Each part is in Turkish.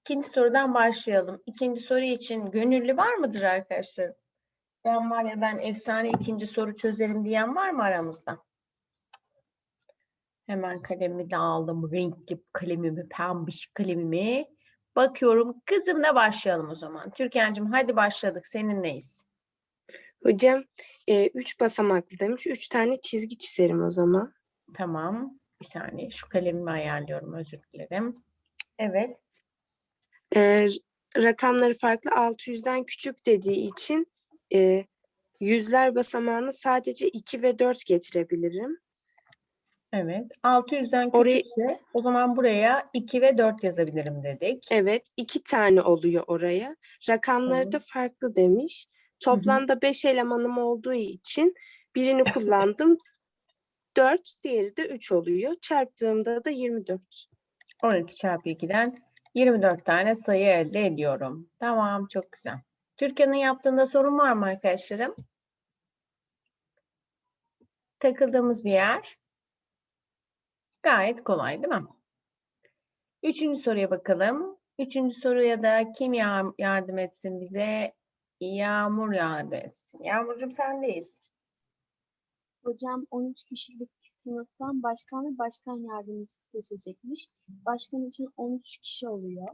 İkinci sorudan başlayalım. İkinci soru için gönüllü var mıdır arkadaşlar? Ben var ya ben efsane ikinci soru çözerim diyen var mı aramızda? Hemen kalemimi de aldım. Renkli kalemimi, pembiş kalemimi. Bakıyorum. Kızımla başlayalım o zaman. Türkan'cığım hadi başladık. Seninleyiz. Hocam e, üç basamaklı demiş. Üç tane çizgi çizerim o zaman. Tamam. Bir saniye. Şu kalemimi ayarlıyorum. Özür dilerim. Evet. E, r- rakamları farklı 600'den küçük dediği için e, yüzler basamağını sadece 2 ve 4 getirebilirim. Evet. 600'den Oraya- küçükse o zaman buraya 2 ve 4 yazabilirim dedik. Evet iki tane oluyor oraya. Rakamları Tamam. da farklı demiş. Toplamda 5 elemanım olduğu için birini kullandım. 4, diğeri de 3 oluyor. Çarptığımda da 24. 12 çarpı 2'den 24 tane sayı elde ediyorum. Tamam. Çok güzel. Türkan'ın yaptığında sorun var mı arkadaşlarım? Takıldığımız bir yer. Gayet kolay değil mi? Üçüncü soruya bakalım. Üçüncü soruya da kim yar- yardım etsin bize? Yağmur yardım etsin. Yağmurcuğum sendeyiz. Hocam 13 kişilik sınıftan başkan ve başkan yardımcısı seçecekmiş. Başkan için 13 kişi oluyor.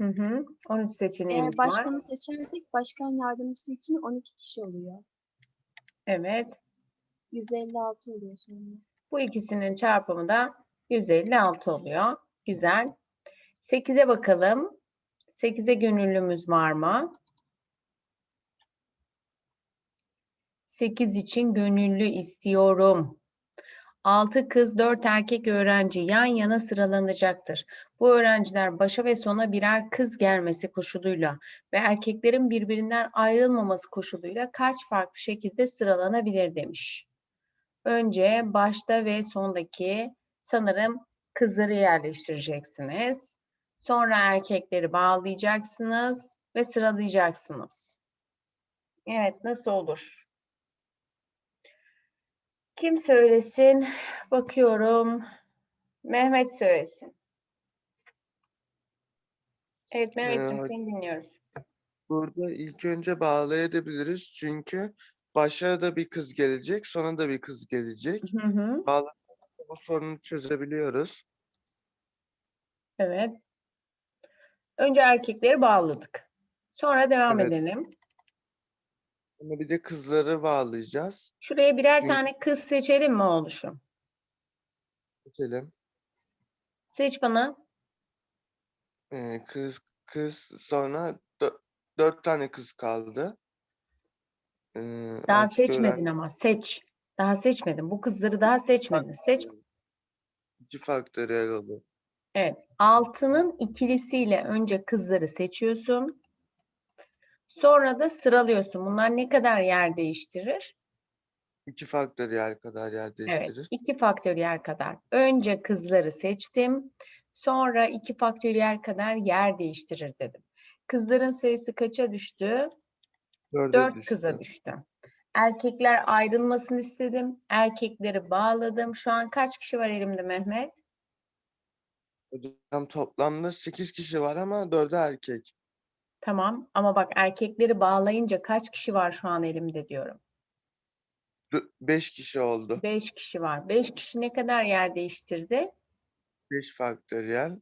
Hı hı. 13 seçeneğimiz Eğer var. başkanı seçersek başkan yardımcısı için 12 kişi oluyor. Evet. 156 oluyor sonra. Bu ikisinin çarpımı da 156 oluyor. Güzel. 8'e bakalım. 8'e gönüllümüz var mı? 8 için gönüllü istiyorum. 6 kız 4 erkek öğrenci yan yana sıralanacaktır. Bu öğrenciler başa ve sona birer kız gelmesi koşuluyla ve erkeklerin birbirinden ayrılmaması koşuluyla kaç farklı şekilde sıralanabilir demiş. Önce başta ve sondaki sanırım kızları yerleştireceksiniz. Sonra erkekleri bağlayacaksınız ve sıralayacaksınız. Evet, nasıl olur? Kim söylesin? Bakıyorum. Mehmet söylesin. Evet Mehmetciğim Ee, seni dinliyoruz. Burada ilk önce bağlayabiliriz çünkü başa da bir kız gelecek, sona da bir kız gelecek. Hı hı. Bu sorunu çözebiliyoruz. Evet. Önce erkekleri bağladık. Sonra devam Evet. edelim. Ama bir de kızları bağlayacağız. Şuraya birer Çünkü- tane kız seçelim mi oluşum? Seçelim. Seç bana. Ee, kız, kız sonra dö- dört tane kız kaldı. Ee, Daha erkek öğren- seçmedin ama seç. Daha seçmedin. Bu kızları daha seçmedin. Seç. İki faktöriyel. Evet. Altının ikilisiyle önce kızları seçiyorsun. Sonra da sıralıyorsun. Bunlar ne kadar yer değiştirir? İki faktöriyel kadar yer Evet. değiştirir. iki faktöriyel kadar. Önce kızları seçtim. Sonra iki faktöriyel kadar yer değiştirir dedim. Kızların sayısı kaça düştü? Dörde Dört kıza düştü. düştü. Erkekler ayrılmasını istedim. Erkekleri bağladım. Şu an kaç kişi var elimde Mehmet? Hocam toplamda sekiz kişi var ama dördü erkek. Tamam ama bak erkekleri bağlayınca kaç kişi var şu an elimde diyorum. Beş kişi oldu. Beş kişi var. Beş kişi ne kadar yer değiştirdi? Beş faktöriyel.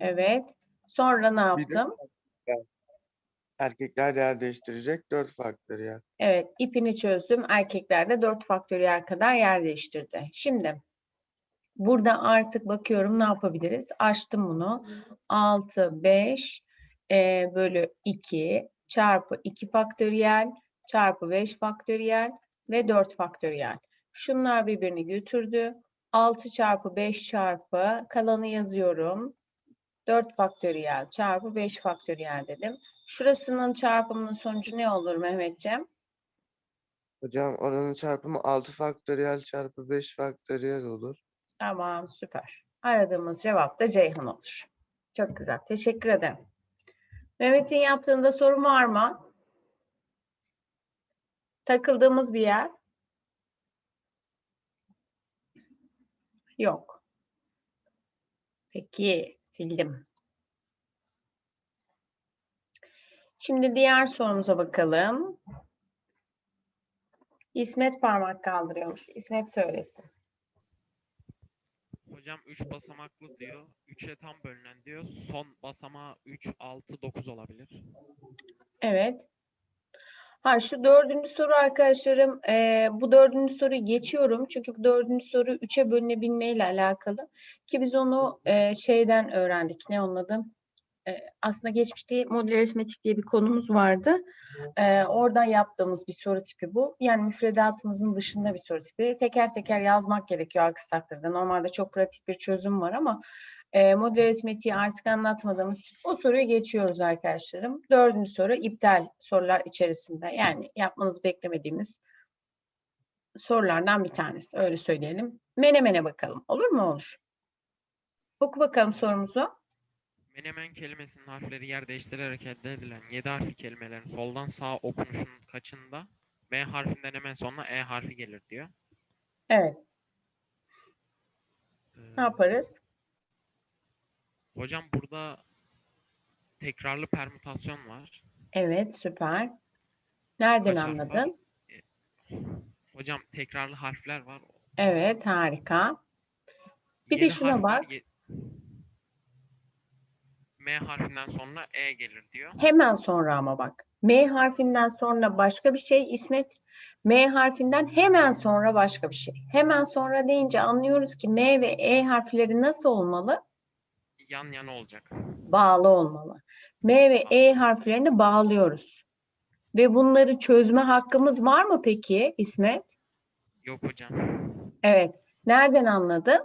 Evet. Sonra ne yaptım? Erkekler yer değiştirecek. Dört faktöriyel. Evet, ipini çözdüm. Erkekler de 4 faktöriyel kadar yer değiştirdi. Şimdi burada artık bakıyorum ne yapabiliriz? Açtım bunu. 6, 5 e, bölü 2 çarpı 2 faktöriyel çarpı 5 faktöriyel ve 4 faktöriyel. Şunlar birbirini götürdü. 6 çarpı 5 çarpı kalanı yazıyorum. 4 faktöriyel çarpı 5 faktöriyel dedim. Şurasının çarpımının sonucu ne olur Mehmetciğim? Hocam oranın çarpımı 6 faktöriyel çarpı 5 faktöriyel olur. Tamam, süper. Aradığımız cevap da Ceyhan olur. Çok güzel, teşekkür ederim. Mehmet'in yaptığında sorun var mı? Takıldığımız bir yer? Yok. Peki, Sildim. Şimdi diğer sorumuza bakalım. İsmet parmak kaldırıyormuş. İsmet söylesin. Hocam 3 basamaklı diyor. 3'e tam bölünen diyor. Son basamağı 3, 6, 9 olabilir. Evet. Ha şu dördüncü soru arkadaşlarım, eee, bu dördüncü soruyu geçiyorum. Çünkü bu dördüncü soru üçe bölünebilmeyle alakalı. Ki biz onu eee, şeyden öğrendik. Ne? Eee, aslında geçmişte modül aritmetik diye bir konumuz vardı. Oradan yaptığımız bir soru tipi bu. Yani müfredatımızın dışında bir soru tipi. Teker teker yazmak gerekiyor aksi takdirde. Normalde çok pratik bir çözüm var ama e, modül aritmetiği artık anlatmadığımız için o soruyu geçiyoruz arkadaşlarım. Dördüncü soru iptal sorular içerisinde. Yani yapmanızı beklemediğimiz sorulardan bir tanesi. Öyle söyleyelim. Menemene bakalım. Olur mu? Olur. Oku bakalım sorumuzu. Menemen kelimesinin harfleri yer değiştirerek elde edilen 7 harfli kelimelerin soldan sağa okunuşunun kaçında M harfinden hemen sonra E harfi gelir diyor. Evet. Ee, Ne yaparız? hocam burada tekrarlı permütasyon var. Evet. Süper. Nereden Kaç anladın? Hocam tekrarlı harfler var. Evet. Harika. Bir de Yedi şuna harf var, bak. M harfinden sonra E gelir diyor. Hemen sonra ama bak. M harfinden sonra başka bir şey İsmet. M harfinden hemen sonra başka bir şey. Hemen sonra deyince anlıyoruz ki M ve E harfleri nasıl olmalı? Yan yana olacak. Bağlı olmalı. M ve E harflerini bağlıyoruz. Ve bunları çözme hakkımız var mı peki İsmet? Yok hocam. Evet. Nereden anladın?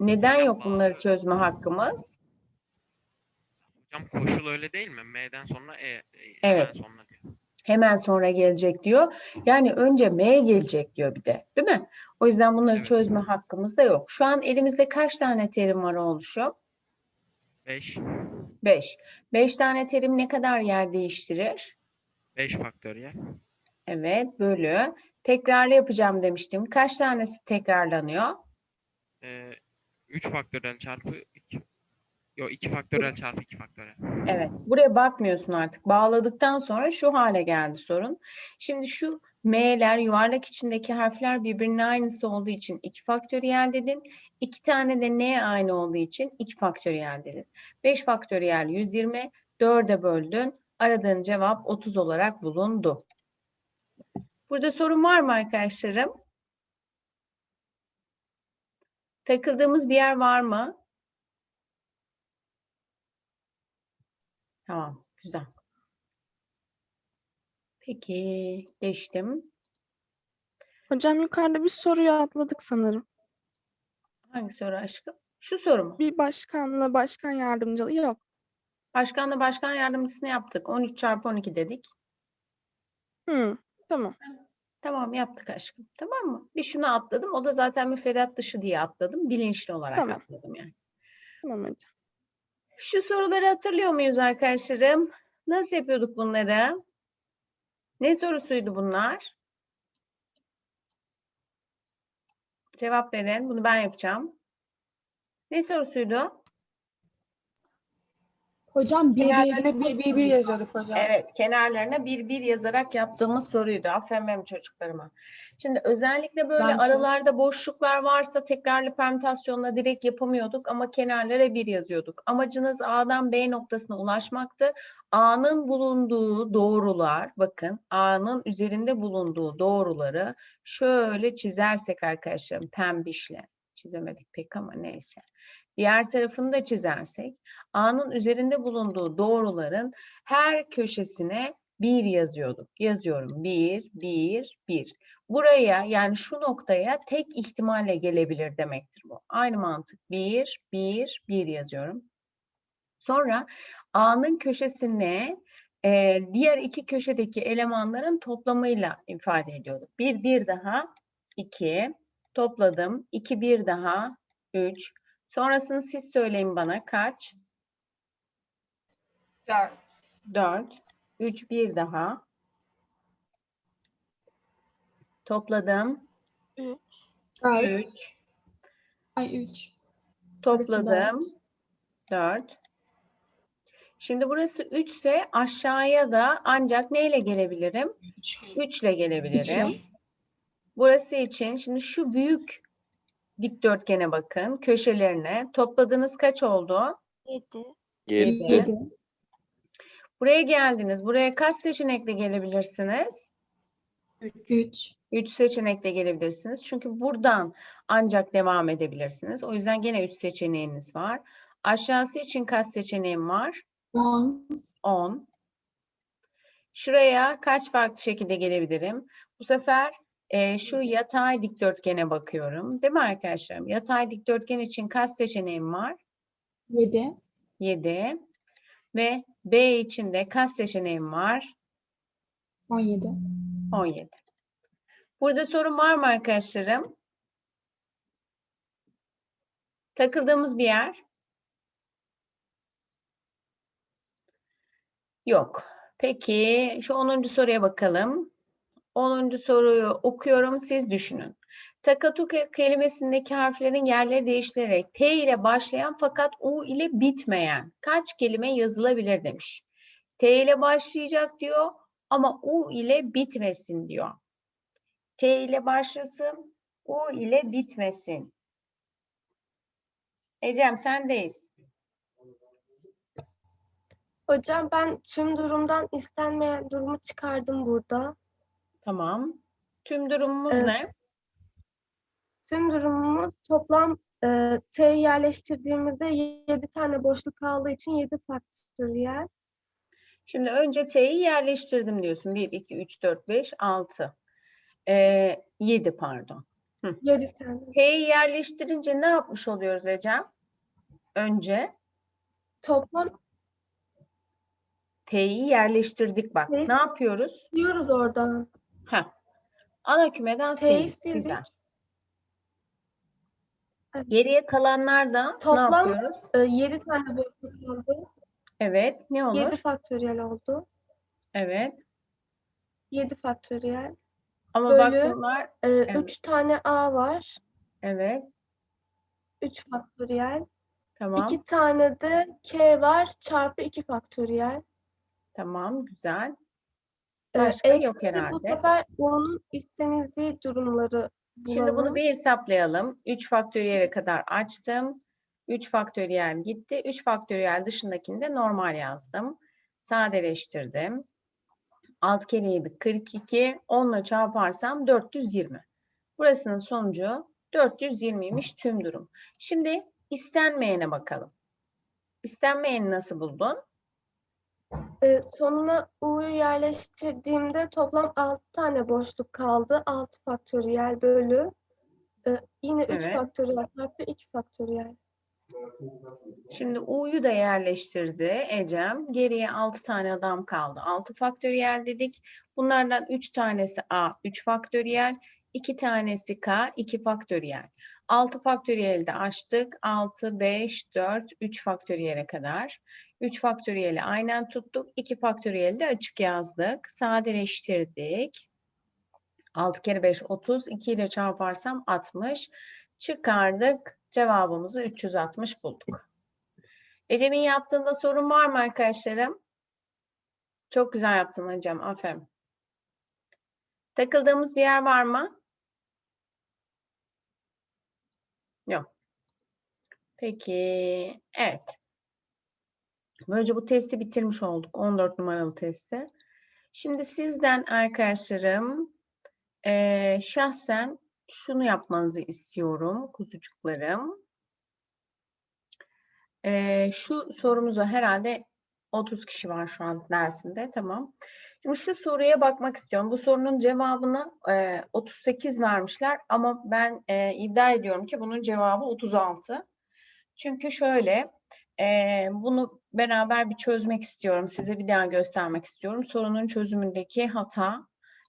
Neden yok bunları çözme hakkımız? Hocam koşul öyle değil mi? M'den sonra E. e, Evet. Sonra hemen sonra gelecek diyor. Yani önce M gelecek diyor bir de, değil mi? O yüzden bunları Evet. çözme hakkımız da yok. Şu an elimizde kaç tane terim var oluşu? 5. 5. 5 tane terim ne kadar yer değiştirir? 5 faktöriyel. Evet, bölü. Tekrarlı yapacağım demiştim. Kaç tanesi tekrarlanıyor? Ee, 3 faktöriyel çarpı 2. Yok 2 faktöriyel çarpı 2 faktöriyel. Evet, buraya bakmıyorsun artık. Bağladıktan sonra şu hale geldi sorun. Şimdi şu M'ler, yuvarlak içindeki harfler birbirinin aynısı olduğu için 2 faktöriyel dedin. 2 tane de N aynı olduğu için 2 faktöriyel dedin. 5 faktöriyel 120, 4'e böldün. Aradığın cevap 30 olarak bulundu. Burada sorun var mı arkadaşlarım? Takıldığımız bir yer var mı? Tamam, güzel. Peki, geçtim. Hocam yukarıda bir soruyu atladık sanırım. Hangi soru aşkım? Şu soru mu? Bir başkanla başkan yardımcılığı yok. Başkanla başkan yardımcısını yaptık. 13 çarpı 12 dedik. Hı, tamam. Tamam yaptık aşkım. Tamam mı? Bir şunu atladım. O da zaten müfredat dışı diye atladım. Bilinçli olarak Tamam. atladım yani. Tamam hocam. Şu soruları hatırlıyor muyuz arkadaşlarım? Nasıl yapıyorduk bunları? Ne sorusuydu bunlar? Cevap verin. Bunu ben yapacağım. Ne sorusuydu? Hocam bir bir Kenarlarına bir bir bir yazıyorduk hocam. Evet, kenarlarına bir bir yazarak yaptığımız soruydu. Aferin benim çocuklarıma. Şimdi özellikle böyle Ben aralarda boşluklar varsa tekrarlı permütasyonla direkt yapamıyorduk ama kenarlara bir yazıyorduk. Amacınız A'dan B noktasına ulaşmaktı. A'nın bulunduğu doğrular, bakın A'nın üzerinde bulunduğu doğruları şöyle çizersek arkadaşlarım pembişle. Çizemedik pek ama neyse. Diğer tarafını da çizersek A'nın üzerinde bulunduğu doğruların her köşesine bir yazıyorduk. Yazıyorum bir, bir, bir. Buraya yani şu noktaya tek ihtimalle gelebilir demektir bu. Aynı mantık. Bir, bir, bir yazıyorum. Sonra A'nın köşesine e, diğer iki köşedeki elemanların toplamıyla ifade ediyorduk. Bir, bir daha, iki. Topladım. İki, bir daha, üç. Sonrasını siz söyleyin bana kaç? Dört. 4, 3, 1 daha. Topladım. Üç. Dört. 3. Ay üç. Topladım. 4. Şimdi burası 3 ise aşağıya da ancak neyle gelebilirim? Üç. 3 ile gelebilirim. Üçle. Burası için şimdi şu büyük dikdörtgene bakın köşelerine. Topladığınız kaç oldu? 7. 7. Yedi. Buraya geldiniz. Buraya kaç seçenekle gelebilirsiniz? Üç. 3 seçenekle gelebilirsiniz. Çünkü buradan ancak devam edebilirsiniz. O yüzden gene 3 seçeneğiniz var. Aşağısı için kaç seçeneğim var? On. 10. Şuraya kaç farklı şekilde gelebilirim? Bu sefer e, şu yatay dikdörtgene bakıyorum. Değil mi arkadaşlarım? Yatay dikdörtgen için kaç seçeneğim var? Yedi. 7. Ve B için de kaç seçeneğim var? On yedi. 17. Burada sorun var mı arkadaşlarım? Takıldığımız bir yer? Yok. Peki şu 10. soruya bakalım. 10. soruyu okuyorum siz düşünün. Takatuka kelimesindeki harflerin yerleri değiştirerek T ile başlayan fakat U ile bitmeyen kaç kelime yazılabilir demiş. T ile başlayacak diyor ama U ile bitmesin diyor. T ile başlasın, U ile bitmesin. Ecem sendeyiz. Hocam ben tüm durumdan istenmeyen durumu çıkardım burada. Tamam. Tüm durumumuz Evet. ne? Tüm durumumuz toplam e, T'yi yerleştirdiğimizde 7 tane boşluk kaldığı için 7 faktöriyel. Şimdi önce T'yi yerleştirdim diyorsun. 1, 2, 3, 4, 5, 6. Ee, 7 pardon. 7 tane. T'yi yerleştirince ne yapmış oluyoruz Ecem? Önce Toplam T'yi yerleştirdik bak. T'yi Ne yapıyoruz? diyoruz oradan. Heh. Ana kümeden sildik. Güzel. sildik. Evet. Geriye kalanlar da ne Toplam yapıyoruz? 7 tane boşluk kaldı. Evet. Ne olur? 7 faktöriyel oldu. Evet. 7 faktöriyel. Ama bak Bölü- bunlar 3 tane A var. evet. 3 faktöriyel. Tamam. 2 tane de K var. Çarpı 2 faktöriyel. Tamam. Güzel. Başka yok eksi herhalde. Bu sefer onun istenildiği durumları bulalım. Şimdi bunu bir hesaplayalım. 3 faktöriyele kadar açtım. 3 faktöriyel gitti. 3 faktöriyel dışındakini de normal yazdım. Sadeleştirdim. 6 kere 7 42. 10 ile çarparsam 420. Burasının sonucu 420'ymiş tüm durum. Şimdi istenmeyene bakalım. İstenmeyeni nasıl buldun? Ee, sonuna U'yu yerleştirdiğimde toplam 6 tane boşluk kaldı. 6 faktöriyel bölü e, yine 3 Evet. faktöriyel çarpı 2 faktöriyel. Şimdi U'yu da yerleştirdi Ecem. Geriye 6 tane adam kaldı. 6 faktöriyel dedik. Bunlardan 3 tanesi A 3 faktöriyel. 2 tanesi K 2 faktöriyel. 6 faktöriyeli de açtık. 6, 5, 4, 3 faktöriyele kadar. 3 faktöriyeli aynen tuttuk. 2 faktöriyeli de açık yazdık. Sadeleştirdik. 6 kere 5 30. 2 ile çarparsam 60. Çıkardık. Cevabımızı 360 bulduk. Ecem'in yaptığında sorun var mı arkadaşlarım? Çok güzel yaptın hocam. Aferin. Takıldığımız bir yer var mı? Yok. Peki. Evet. Böylece bu testi bitirmiş olduk. 14 numaralı testi. Şimdi sizden arkadaşlarım eee, şahsen şunu yapmanızı istiyorum kuzucuklarım. Eee, şu sorumuza herhalde 30 kişi var şu an dersimde. Tamam. Şimdi şu soruya bakmak istiyorum. Bu sorunun cevabını eee, 38 vermişler ama ben eee, iddia ediyorum ki bunun cevabı 36. Çünkü şöyle eee, bunu beraber bir çözmek istiyorum. Size bir daha göstermek istiyorum. Sorunun çözümündeki hata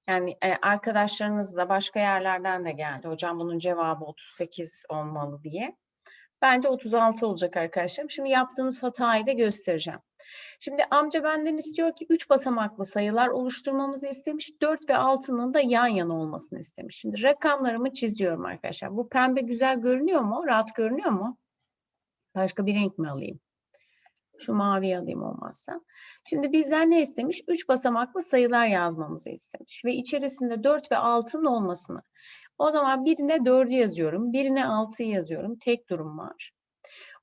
yani e, arkadaşlarınız da başka yerlerden de geldi. Hocam bunun cevabı 38 olmalı diye. Bence 36 olacak arkadaşlarım. Şimdi yaptığınız hatayı da göstereceğim. Şimdi amca benden istiyor ki 3 basamaklı sayılar oluşturmamızı istemiş. 4 ve 6'nın da yan yana olmasını istemiş. Şimdi rakamlarımı çiziyorum arkadaşlar. Bu pembe güzel görünüyor mu? Rahat görünüyor mu? Başka bir renk mi alayım? Şu mavi alayım olmazsa. Şimdi bizden ne istemiş? 3 basamaklı sayılar yazmamızı istemiş. Ve içerisinde 4 ve 6'nın olmasını. O zaman birine 4'ü yazıyorum. Birine 6'yı yazıyorum. Tek durum var.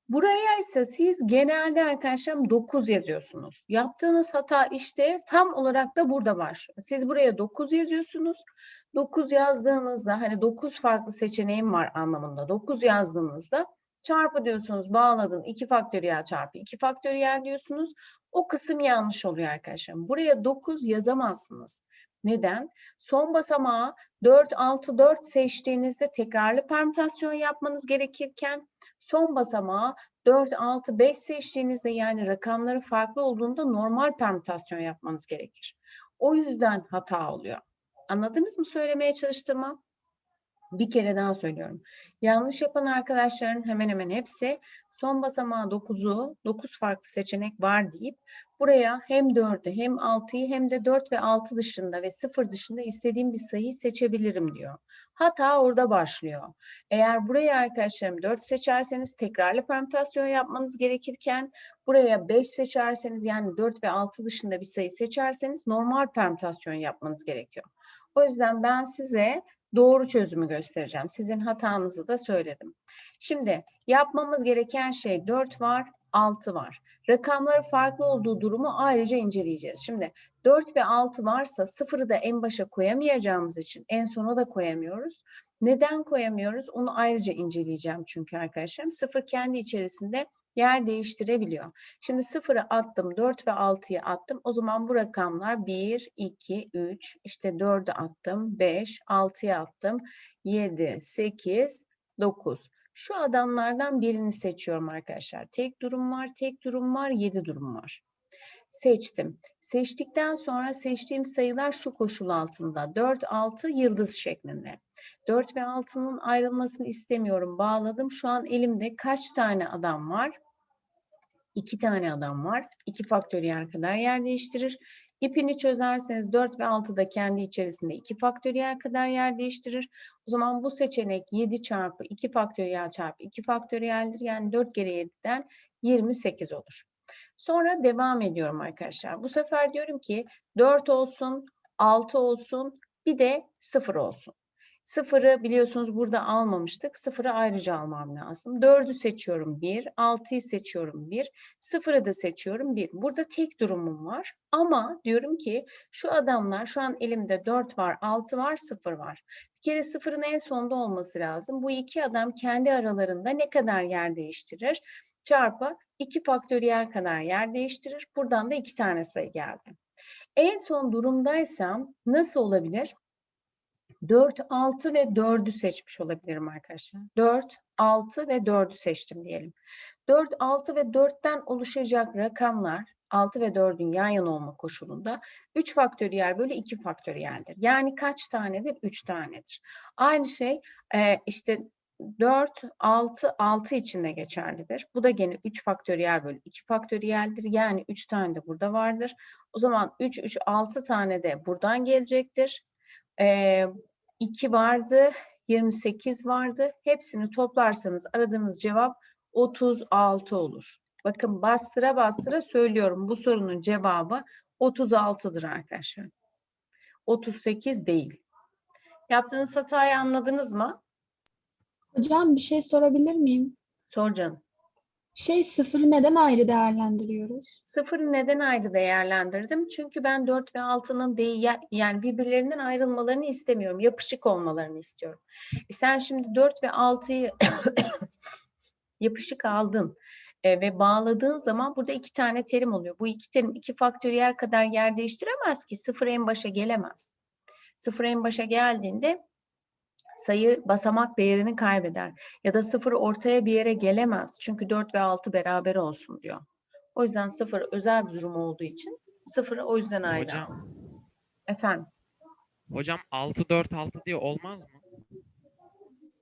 Buraya ise siz genelde arkadaşlarım 9 yazıyorsunuz. Yaptığınız hata işte tam olarak da burada başlıyor. Siz buraya 9 yazıyorsunuz. 9 yazdığınızda hani 9 farklı seçeneğim var anlamında. 9 yazdığınızda çarpı diyorsunuz bağladın 2 faktöriyel çarpı 2 faktöriyel diyorsunuz. O kısım yanlış oluyor arkadaşlar. Buraya 9 yazamazsınız. Neden? Son basamağı 4, 6, 4 seçtiğinizde tekrarlı permütasyon yapmanız gerekirken son basamağı 4, 6, 5 seçtiğinizde yani rakamları farklı olduğunda normal permütasyon yapmanız gerekir. O yüzden hata oluyor. Anladınız mı söylemeye çalıştığımı? Bir kere daha söylüyorum. Yanlış yapan arkadaşların hemen hemen hepsi son basamağı 9'u, 9 farklı seçenek var deyip buraya hem 4'ü hem 6'yı hem de 4 ve 6 dışında ve 0 dışında istediğim bir sayıyı seçebilirim diyor. Hata orada başlıyor. Eğer buraya arkadaşlarım 4 seçerseniz tekrarlı permütasyon yapmanız gerekirken buraya 5 seçerseniz yani 4 ve 6 dışında bir sayı seçerseniz normal permütasyon yapmanız gerekiyor. O yüzden ben size doğru çözümü göstereceğim. Sizin hatanızı da söyledim. Şimdi yapmamız gereken şey 4 var, 6 var. Rakamları farklı olduğu durumu ayrıca inceleyeceğiz. Şimdi 4 ve 6 varsa 0'ı da en başa koyamayacağımız için en sona da koyamıyoruz. Neden koyamıyoruz? Onu ayrıca inceleyeceğim çünkü arkadaşlarım. 0 kendi içerisinde yer değiştirebiliyor. Şimdi 0'ı attım, 4 ve 6'yı attım. O zaman bu rakamlar 1, 2, 3, işte 4'ü attım, 5, 6'yı attım, 7, 8, 9. Şu adamlardan birini seçiyorum arkadaşlar. Tek durum var, tek durum var, 7 durum var. Seçtim. Seçtikten sonra seçtiğim sayılar şu koşul altında. 4, 6 yıldız şeklinde. 4 ve 6'nın ayrılmasını istemiyorum. Bağladım. Şu an elimde kaç tane adam var? 2 tane adam var. 2 faktöriyel kadar yer değiştirir. İpini çözerseniz 4 ve 6 da kendi içerisinde 2 faktöriyel kadar yer değiştirir. O zaman bu seçenek 7 çarpı 2 faktöriyel çarpı 2 faktöriyeldir. Yani 4 kere 7'den 28 olur. Sonra devam ediyorum arkadaşlar. Bu sefer diyorum ki 4 olsun, 6 olsun, bir de 0 olsun. Sıfırı biliyorsunuz burada almamıştık. Sıfırı ayrıca almam lazım. 4'ü seçiyorum 1, 6'yı seçiyorum 1, sıfırı da seçiyorum 1. Burada tek durumum var. Ama diyorum ki şu adamlar şu an elimde 4 var, 6 var, 0 var. Bir kere sıfırın en sonda olması lazım. Bu iki adam kendi aralarında ne kadar yer değiştirir? Çarpı 2 faktöriyel kadar yer değiştirir. Buradan da 2 tane sayı geldi. En son durumdaysam nasıl olabilir? 4, 6 ve 4'ü seçmiş olabilirim arkadaşlar. 4, 6 ve 4'ü seçtim diyelim. 4, 6 ve 4'ten oluşacak rakamlar 6 ve 4'ün yan yana olma koşulunda 3 faktöriyel bölü 2 faktöriyeldir. Yani kaç tanedir? 3 tanedir. Aynı şey e, işte 4, 6, 6 için de geçerlidir. Bu da gene 3 faktöriyel bölü 2 faktöriyeldir. Yani 3 tane de burada vardır. O zaman 3, 3, 6 tane de buradan gelecektir. Ee, 2 vardı, 28 vardı. Hepsini toplarsanız aradığınız cevap 36 olur. Bakın bastıra bastıra söylüyorum. Bu sorunun cevabı 36'dır arkadaşlar. 38 değil. Yaptığınız hatayı anladınız mı? Hocam bir şey sorabilir miyim? Sor canım. Şey sıfırı neden ayrı değerlendiriyoruz? Sıfırı neden ayrı değerlendirdim? Çünkü ben 4 ve 6'nın değer, yani birbirlerinden ayrılmalarını istemiyorum. Yapışık olmalarını istiyorum. E sen şimdi 4 ve 6'yı yapışık aldın e, ve bağladığın zaman burada iki tane terim oluyor. Bu iki terim iki faktöriyel kadar yer değiştiremez ki. Sıfır en başa gelemez. Sıfır en başa geldiğinde sayı basamak değerini kaybeder. Ya da sıfır ortaya bir yere gelemez. Çünkü 4 ve 6 beraber olsun diyor. O yüzden sıfır özel bir durum olduğu için sıfırı o yüzden ayrı Hocam, aldım. Efendim. hocam 6 4 6 diye olmaz mı?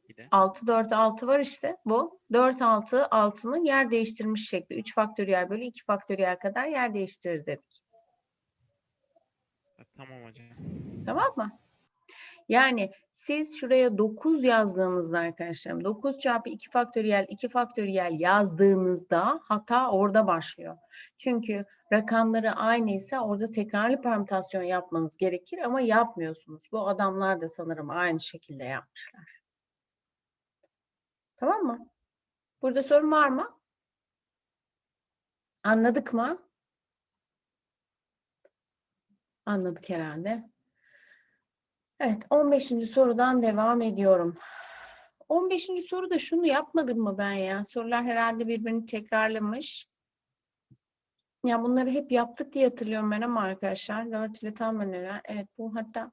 Bir de 6, 4, 6 var işte bu. 4, 6, 6'nın yer değiştirmiş şekli. 3 faktöriyel bölü 2 faktöriyel kadar yer değiştirir dedik. Ha, tamam hocam. Tamam mı? Yani siz şuraya 9 yazdığınızda arkadaşlarım 9 çarpı 2 faktöriyel 2 faktöriyel yazdığınızda hata orada başlıyor. Çünkü rakamları aynıysa orada tekrarlı permütasyon yapmanız gerekir ama yapmıyorsunuz. Bu adamlar da sanırım aynı şekilde yapmışlar. Tamam mı? Burada sorun var mı? Anladık mı? Anladık herhalde. Evet, 15. sorudan devam ediyorum. 15. soruda şunu yapmadım mı ben ya? Sorular herhalde birbirini tekrarlamış. Ya bunları hep yaptık diye hatırlıyorum ben ama arkadaşlar. 4 ile tam önera. Evet bu hatta